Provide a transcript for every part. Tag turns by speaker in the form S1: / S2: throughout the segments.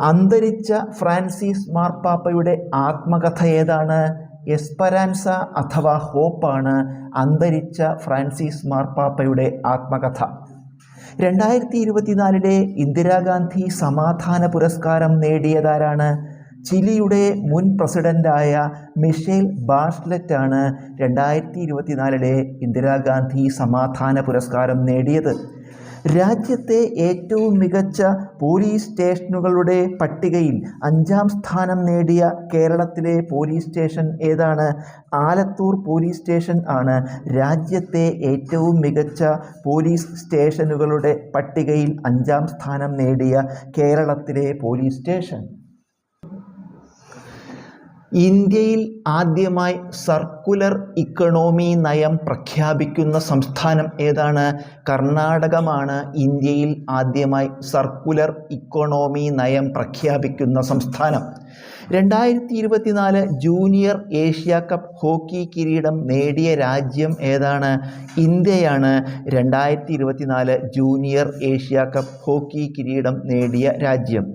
S1: അന്തരിച്ച ഫ്രാൻസിസ് മാർപ്പാപ്പയുടെ ആത്മകഥ ഏതാണ്? എസ്പരാൻസ അഥവാ ഹോപ്പാണ് അന്തരിച്ച ഫ്രാൻസിസ് മാർപ്പാപ്പയുടെ ആത്മകഥ. രണ്ടായിരത്തി ഇരുപത്തിനാലിലെ ഇന്ദിരാഗാന്ധി സമാധാന പുരസ്കാരം നേടിയതാരാണ്? ചിലിയുടെ മുൻ പ്രസിഡന്റായ മിഷേൽ ബാഷ്ലെറ്റ് ആണ് രണ്ടായിരത്തി ഇരുപത്തിനാലിലെ ഇന്ദിരാഗാന്ധി സമാധാന പുരസ്കാരം നേടിയത്. രാജ്യത്തെ ഏറ്റവും മികച്ച പോലീസ് സ്റ്റേഷനുകളുടെ പട്ടികയിൽ അഞ്ചാം സ്ഥാനം നേടിയ കേരളത്തിലെ പോലീസ് സ്റ്റേഷൻ ഏതാണ്? ആലത്തൂർ പോലീസ് സ്റ്റേഷൻ ആണ് രാജ്യത്തെ ഏറ്റവും മികച്ച പോലീസ് സ്റ്റേഷനുകളുടെ പട്ടികയിൽ അഞ്ചാം സ്ഥാനം നേടിയ കേരളത്തിലെ പോലീസ് സ്റ്റേഷൻ. ഇന്ത്യയിൽ ആദ്യമായി സർക്കുലർ ഇക്കണോമി നയം പ്രഖ്യാപിക്കുന്ന സംസ്ഥാനം ഏതാണ്? കർണാടകമാണ് ഇന്ത്യയിൽ ആദ്യമായി സർക്കുലർ ഇക്കണോമി നയം പ്രഖ്യാപിക്കുന്ന സംസ്ഥാനം. രണ്ടായിരത്തി ഇരുപത്തിനാല് ജൂനിയർ ഏഷ്യ കപ്പ് ഹോക്കി കിരീടം നേടിയ രാജ്യം ഏതാണ്? ഇന്ത്യയാണ്. രണ്ടായിരത്തി ഇരുപത്തിനാല് ജൂനിയർ ഏഷ്യ കപ്പ് ഹോക്കി കിരീടം നേടിയ രാജ്യം.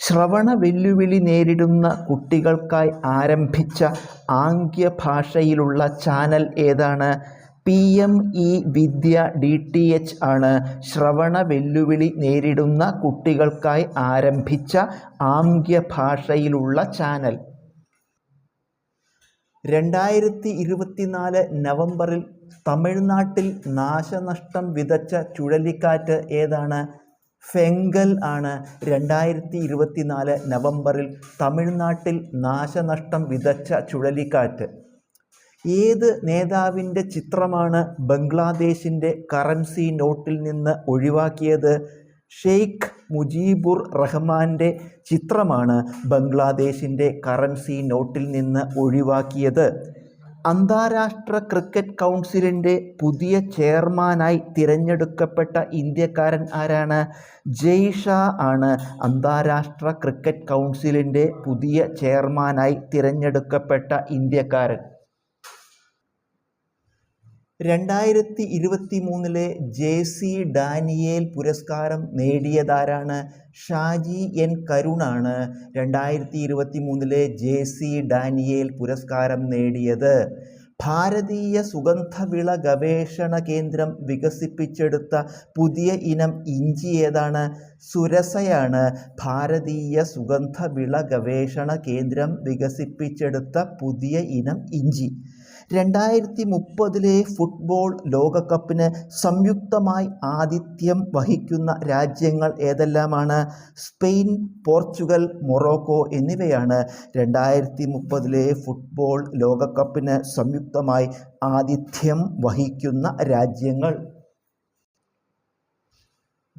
S1: ശ്രവണ വെല്ലുവിളി നേരിടുന്ന കുട്ടികൾക്കായി ആരംഭിച്ച ആംഗ്യ ഭാഷയിലുള്ള ചാനൽ ഏതാണ്? P M E Vidya D T H ആണ്. ശ്രവണ വെല്ലുവിളി നേരിടുന്ന കുട്ടികൾക്കായി ആരംഭിച്ച ആംഗ്യ ഭാഷയിലുള്ള ചാനൽ. രണ്ടായിരത്തി ഇരുപത്തിനാല് നവംബറിൽ തമിഴ്നാട്ടിൽ നാശനഷ്ടം വിതച്ച ചുഴലിക്കാറ്റ് ഏതാണ്? ഫെങ്കൽ ആണ്. രണ്ടായിരത്തി ഇരുപത്തിനാല് നവംബറിൽ തമിഴ്നാട്ടിൽ നാശനഷ്ടം വിതച്ച ചുഴലിക്കാറ്റ്. ഏത് നേതാവിന്റെ ചിത്രമാണ് ബംഗ്ലാദേശിന്റെ കറൻസി നോട്ടിൽ നിന്ന് ഒഴിവാക്കിയത്? ഷെയ്ഖ് മുജീബുർ റഹ്മാന്റെ ചിത്രമാണ് ബംഗ്ലാദേശിന്റെ കറൻസി നോട്ടിൽ നിന്ന് ഒഴിവാക്കിയത്. അന്താരാഷ്ട്ര ക്രിക്കറ്റ് കൗൺസിലിന്റെ പുതിയ ചെയർമാനായി തിരഞ്ഞെടുക്കപ്പെട്ട ഇന്ത്യക്കാരൻ ആരാണ്? ജയ്ഷാ ആണ്. അന്താരാഷ്ട്ര ക്രിക്കറ്റ് കൗൺസിലിന്റെ പുതിയ ചെയർമാനായി തിരഞ്ഞെടുക്കപ്പെട്ട ഇന്ത്യക്കാരൻ. രണ്ടായിരത്തി ഇരുപത്തി മൂന്നിലെ ജെ സി ഡാനിയേൽ പുരസ്കാരം നേടിയതാരാണ്? ഷാജി എൻ കരുണാണ് രണ്ടായിരത്തി ഇരുപത്തി മൂന്നിലെ ജെ സി ഡാനിയേൽ പുരസ്കാരം നേടിയത്. ഭാരതീയ സുഗന്ധവിള ഗവേഷണ കേന്ദ്രം വികസിപ്പിച്ചെടുത്ത പുതിയ ഇനം ഇഞ്ചി ഏതാണ്? സുരസയാണ്. ഭാരതീയ സുഗന്ധവിള ഗവേഷണ കേന്ദ്രം വികസിപ്പിച്ചെടുത്ത പുതിയ ഇനം ഇഞ്ചി. രണ്ടായിരത്തി മുപ്പതിലെ ഫുട്ബോൾ ലോകകപ്പിന് സംയുക്തമായി ആതിഥ്യം വഹിക്കുന്ന രാജ്യങ്ങൾ ഏതെല്ലാമാണ്? സ്പെയിൻ പോർച്ചുഗൽ മൊറോക്കോ എന്നിവയാണ് രണ്ടായിരത്തി മുപ്പതിലെ ഫുട്ബോൾ ലോകകപ്പിന് സംയുക്തമായി ആതിഥ്യം വഹിക്കുന്ന രാജ്യങ്ങൾ.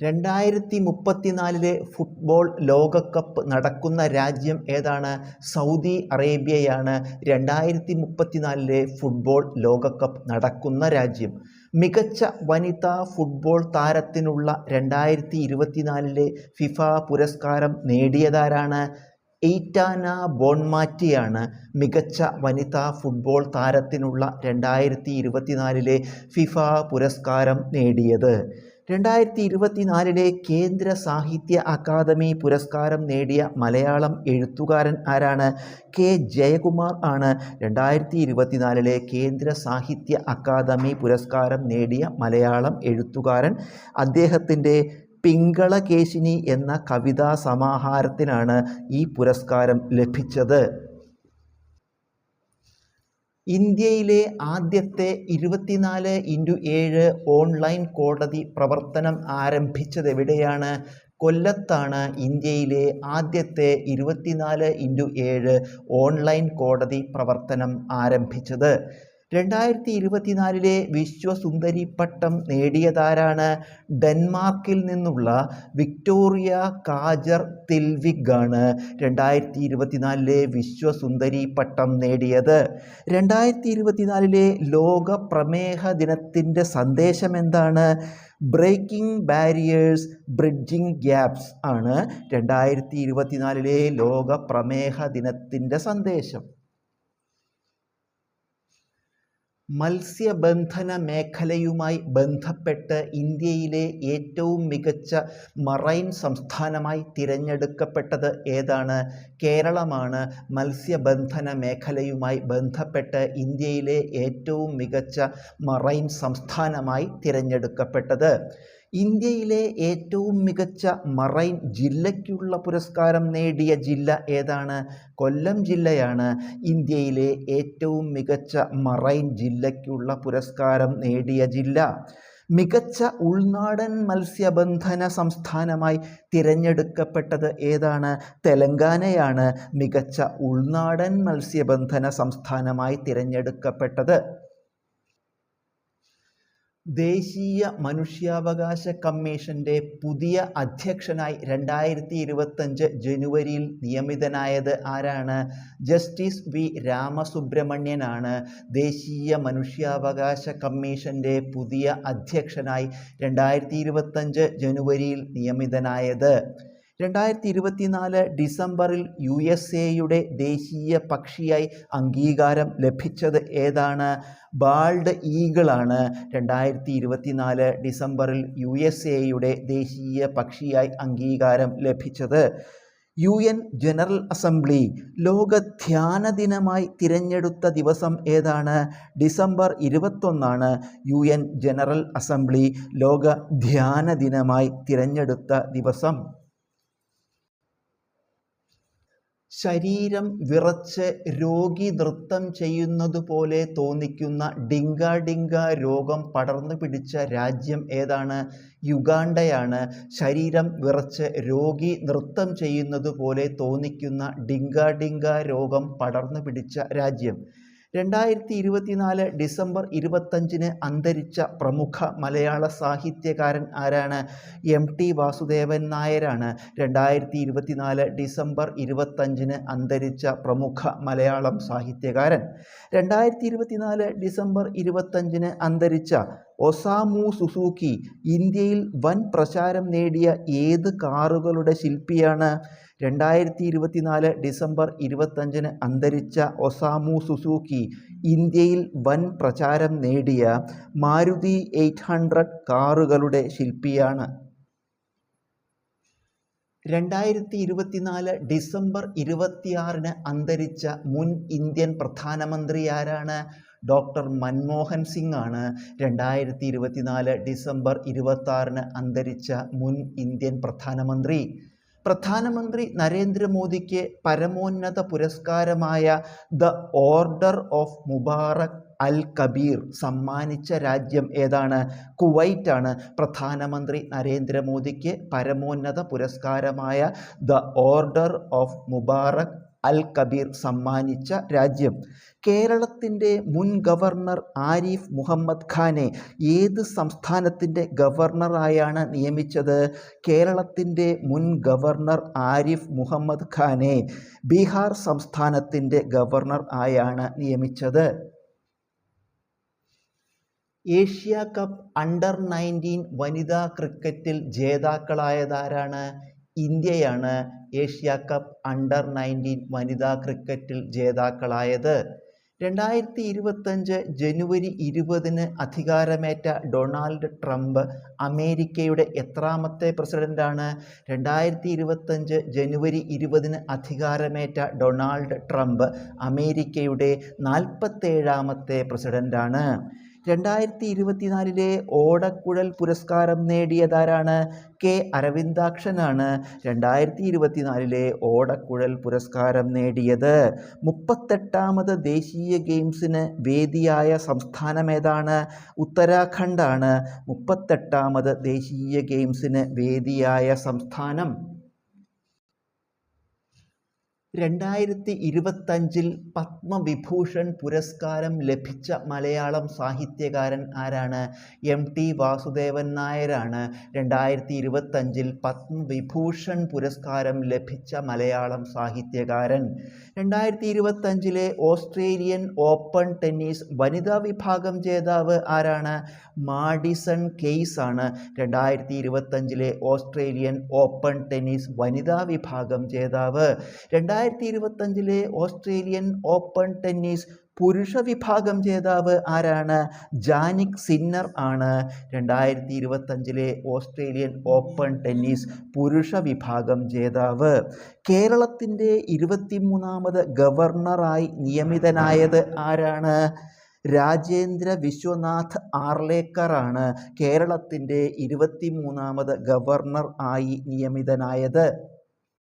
S1: രണ്ടായിരത്തി മുപ്പത്തിനാലിലെ ഫുട്ബോൾ ലോകകപ്പ് നടക്കുന്ന രാജ്യം ഏതാണ്? സൗദി അറേബ്യയാണ്. രണ്ടായിരത്തി മുപ്പത്തിനാലിലെ ഫുട്ബോൾ ലോകകപ്പ് നടക്കുന്ന രാജ്യം. മികച്ച വനിതാ ഫുട്ബോൾ താരത്തിനുള്ള രണ്ടായിരത്തി ഇരുപത്തിനാലിലെ ഫിഫ പുരസ്കാരം നേടിയതാരാണ്? എയ്റ്റാന ബോൺമാറ്റിയാണ്. മികച്ച വനിതാ ഫുട്ബോൾ താരത്തിനുള്ള രണ്ടായിരത്തി ഇരുപത്തിനാലിലെ ഫിഫ പുരസ്കാരം നേടിയത്. രണ്ടായിരത്തി ഇരുപത്തിനാലിലെ കേന്ദ്ര സാഹിത്യ അക്കാദമി പുരസ്കാരം നേടിയ മലയാളം എഴുത്തുകാരൻ ആരാണ്? കെ. ജയകുമാർ ആണ്. രണ്ടായിരത്തി ഇരുപത്തിനാലിലെ കേന്ദ്ര സാഹിത്യ അക്കാദമി പുരസ്കാരം നേടിയ മലയാളം എഴുത്തുകാരൻ അദ്ദേഹത്തിന്റെ പിങ്കളകേശിനി എന്ന കവിതാ സമാഹാരത്തിനാണ് ഈ പുരസ്കാരം ലഭിച്ചത്. ഇന്ത്യയിലെ ആദ്യത്തെ ഇരുപത്തിനാല് ഇന്റു ഏഴ് ഓൺലൈൻ കോടതി പ്രവർത്തനം ആരംഭിച്ചത് എവിടെയാണ് കൊല്ലത്താണ് ഇന്ത്യയിലെ ആദ്യത്തെ ഇരുപത്തിനാല് ഇന്റു ഏഴ് ഓൺലൈൻ കോടതി പ്രവർത്തനം ആരംഭിച്ചത്. രണ്ടായിരത്തി ഇരുപത്തിനാലിലെ വിശ്വസുന്ദരി പട്ടം നേടിയതാരാണ്? ഡെൻമാർക്കിൽ നിന്നുള്ള വിക്ടോറിയ കാജർ തിൽവിഗ് ആണ് രണ്ടായിരത്തി ഇരുപത്തിനാലിലെ വിശ്വസുന്ദരി പട്ടം നേടിയത്. രണ്ടായിരത്തി ഇരുപത്തിനാലിലെ ലോക പ്രമേഹ ദിനത്തിന്റെ സന്ദേശം എന്താണ്? ബ്രേക്കിംഗ് ബാരിയേഴ്സ് ബ്രിഡ്ജിംഗ് ഗ്യാപ്സ് ആണ് രണ്ടായിരത്തി ഇരുപത്തിനാലിലെ ലോക പ്രമേഹ ദിനത്തിന്റെ സന്ദേശം. മത്സ്യബന്ധന മേഖലയുമായി ബന്ധപ്പെട്ട് ഇന്ത്യയിലെ ഏറ്റവും മികച്ച മറൈൻ സംസ്ഥാനമായി തിരഞ്ഞെടുക്കപ്പെട്ടത് ഏതാണ്? കേരളമാണ്. മത്സ്യബന്ധന മേഖലയുമായി ബന്ധപ്പെട്ട് ഇന്ത്യയിലെ ഏറ്റവും മികച്ച മറൈൻ സംസ്ഥാനമായി തിരഞ്ഞെടുക്കപ്പെട്ടത്. ഇന്ത്യയിലെ ഏറ്റവും മികച്ച മറൈൻ ജില്ലയ്ക്കുള്ള പുരസ്കാരം നേടിയ ജില്ല ഏതാണ്? കൊല്ലം ജില്ലയാണ്. ഇന്ത്യയിലെ ഏറ്റവും മികച്ച മറൈൻ ജില്ലയ്ക്കുള്ള പുരസ്കാരം നേടിയ ജില്ല. മികച്ച ഉൾനാടൻ മത്സ്യബന്ധന സംസ്ഥാനമായി തിരഞ്ഞെടുക്കപ്പെട്ടത് ഏതാണ്? തെലങ്കാനയാണ് മികച്ച ഉൾനാടൻ മത്സ്യബന്ധന സംസ്ഥാനമായി തിരഞ്ഞെടുക്കപ്പെട്ടത്. ദേശീയ മനുഷ്യാവകാശ കമ്മീഷന്റെ പുതിയ അധ്യക്ഷനായി രണ്ടായിരത്തി ഇരുപത്തഞ്ച് ജനുവരിയിൽ നിയമിതനായത് ആരാണ്? Justice V. രാമസുബ്രഹ്മണ്യനാണ്. ദേശീയ മനുഷ്യാവകാശ കമ്മീഷന്റെ പുതിയ അധ്യക്ഷനായി രണ്ടായിരത്തി ഇരുപത്തഞ്ച് ജനുവരിയിൽ നിയമിതനായത്. രണ്ടായിരത്തി ഇരുപത്തിനാല് ഡിസംബറിൽ യു എസ് എയുടെ ദേശീയ പക്ഷിയായി അംഗീകാരം ലഭിച്ചത് ഏതാണ്? ബാൾഡ് ഈഗിളാണ്. രണ്ടായിരത്തി ഇരുപത്തിനാല് ഡിസംബറിൽ യു എസ് എയുടെ ദേശീയ പക്ഷിയായി അംഗീകാരം ലഭിച്ചത്. യു എൻ ജനറൽ അസംബ്ലി ലോക ധ്യാന ദിനമായി തിരഞ്ഞെടുത്ത ദിവസം ഏതാണ്? ഡിസംബർ ഇരുപത്തൊന്നാണ് യു എൻ ജനറൽ അസംബ്ലി ലോക ധ്യാന ദിനമായി തിരഞ്ഞെടുത്ത ദിവസം. ശരീരം വിറച്ച് രോഗി നൃത്തം ചെയ്യുന്നതുപോലെ തോന്നിക്കുന്ന ഡിങ്ക ഡിങ്ക രോഗം പടർന്നു പിടിച്ച രാജ്യം ഏതാണ്? യുഗാണ്ടയാണ്. ശരീരം വിറച്ച് രോഗി നൃത്തം ചെയ്യുന്നതുപോലെ തോന്നിക്കുന്ന ഡിങ്ക ഡിങ്ക രോഗം പടർന്നു പിടിച്ച രാജ്യം. രണ്ടായിരത്തി ഇരുപത്തിനാല് ഡിസംബർ ഇരുപത്തഞ്ചിന് അന്തരിച്ച പ്രമുഖ മലയാള സാഹിത്യകാരൻ ആരാണ്? എം ടി വാസുദേവൻ നായരാണ്. രണ്ടായിരത്തി ഇരുപത്തിനാല് ഡിസംബർ ഇരുപത്തഞ്ചിന് അന്തരിച്ച പ്രമുഖ മലയാളം സാഹിത്യകാരൻ. രണ്ടായിരത്തി ഇരുപത്തിനാല് ഡിസംബർ ഇരുപത്തഞ്ചിന് അന്തരിച്ച ഒസാമു സുസൂക്കി ഇന്ത്യയിൽ വൻ പ്രചാരം നേടിയ ഏത് കാറുകളുടെ ശില്പിയാണ്? രണ്ടായിരത്തി ഇരുപത്തിനാല് ഡിസംബർ ഇരുപത്തഞ്ചിന് അന്തരിച്ച ഒസാമു സുസൂക്കി ഇന്ത്യയിൽ വൻ പ്രചാരം നേടിയ മാരുതി എയ്റ്റ് ഹൺഡ്രഡ് കാറുകളുടെ ശില്പിയാണ്. രണ്ടായിരത്തി ഇരുപത്തിനാല് ഡിസംബർ ഇരുപത്തിയാറിന് അന്തരിച്ച മുൻ ഇന്ത്യൻ പ്രധാനമന്ത്രി ആരാണ്? ഡോക്ടർ മൻമോഹൻ സിംഗ് ആണ് രണ്ടായിരത്തി ഇരുപത്തിനാല് ഡിസംബർ ഇരുപത്താറിന് അന്തരിച്ച മുൻ ഇന്ത്യൻ പ്രധാനമന്ത്രി. പ്രധാനമന്ത്രി നരേന്ദ്രമോദിക്ക് പരമോന്നത പുരസ്കാരമായ the order of Mubarak Al Kabir സമ്മാനിച്ച രാജ്യം ഏതാണ്? കുവൈറ്റ് ആണ് പ്രധാനമന്ത്രി നരേന്ദ്രമോദിക്ക് പരമോന്നത പുരസ്കാരമായ the order of Mubarak Al Kabir സമ്മാനിച്ച രാജ്യം. കേരളത്തിന്റെ മുൻ ഗവർണർ ആരിഫ് മുഹമ്മദ് ഖാനെ ഏത് സംസ്ഥാനത്തിന്റെ ഗവർണറായാണ് നിയമിച്ചത്? കേരളത്തിന്റെ മുൻ ഗവർണർ ആരിഫ് മുഹമ്മദ് ഖാനെ ബീഹാർ സംസ്ഥാനത്തിന്റെ ഗവർണർ ആയാണ് നിയമിച്ചത്. ഏഷ്യ കപ്പ് അണ്ടർ നയന്റീൻ വനിതാ ക്രിക്കറ്റിൽ ജേതാക്കളായതാരാണ്? ഇന്ത്യയാണ് ഏഷ്യ കപ്പ് അണ്ടർ നയന്റീൻ വനിതാ ക്രിക്കറ്റിൽ ജേതാക്കളായത്. രണ്ടായിരത്തി ഇരുപത്തഞ്ച് ജനുവരി ഇരുപതിന് അധികാരമേറ്റ ഡൊണാൾഡ് ട്രംപ് അമേരിക്കയുടെ എത്രാമത്തെ പ്രസിഡന്റാണ് രണ്ടായിരത്തി ഇരുപത്തഞ്ച് ജനുവരി ഇരുപതിന് അധികാരമേറ്റ ഡൊണാൾഡ് ട്രംപ് അമേരിക്കയുടെ നാൽപ്പത്തേഴാമത്തെ പ്രസിഡന്റാണ്. രണ്ടായിരത്തി ഇരുപത്തിനാലിലെ ഓടക്കുഴൽ പുരസ്കാരം നേടിയതാരാണ്? കെ. അരവിന്ദാക്ഷനാണ് രണ്ടായിരത്തി ഇരുപത്തിനാലിലെ ഓടക്കുഴൽ പുരസ്കാരം നേടിയത്. മുപ്പത്തെട്ടാമത് ദേശീയ ഗെയിംസിന് വേദിയായ സംസ്ഥാനം ഏതാണ്? ഉത്തരാഖണ്ഡാണ്. മുപ്പത്തെട്ടാമത് ദേശീയ ഗെയിംസിന് വേദിയായ സംസ്ഥാനം. രണ്ടായിരത്തി ഇരുപത്തഞ്ചിൽ പത്മവിഭൂഷൺ പുരസ്കാരം ലഭിച്ച മലയാളം സാഹിത്യകാരൻ ആരാണ്? എം ടി വാസുദേവൻ നായരാണ്. രണ്ടായിരത്തി ഇരുപത്തഞ്ചിൽ പത്മവിഭൂഷൺ പുരസ്കാരം ലഭിച്ച മലയാളം സാഹിത്യകാരൻ. രണ്ടായിരത്തി ഇരുപത്തഞ്ചിലെ ഓസ്ട്രേലിയൻ ഓപ്പൺ ടെന്നീസ് വനിതാ വിഭാഗം ജേതാവ് ആരാണ്? മാഡിസൺ കെയ്സ് ആണ്. രണ്ടായിരത്തി ഇരുപത്തഞ്ചിലെ ഓസ്ട്രേലിയൻ ഓപ്പൺ ടെന്നീസ് വനിതാ വിഭാഗം ജേതാവ്. രണ്ടായിരത്തി ഇരുപത്തഞ്ചിലെ ഓസ്ട്രേലിയൻ ഓപ്പൺ ടെന്നീസ് പുരുഷ വിഭാഗം ജേതാവ് ആരാണ്? ജാനിക് സിന്നർ ആണ്. രണ്ടായിരത്തി ഇരുപത്തഞ്ചിലെ ഓസ്ട്രേലിയൻ ഓപ്പൺ ടെന്നീസ് പുരുഷ വിഭാഗം ജേതാവ്. കേരളത്തിന്റെ ഇരുപത്തിമൂന്നാമത് ഗവർണറായി നിയമിതനായത് ആരാണ്? രാജേന്ദ്ര വിശ്വനാഥ് ആർലേക്കറാണ് കേരളത്തിന്റെ ഇരുപത്തിമൂന്നാമത് ഗവർണർ ആയി നിയമിതനായത്.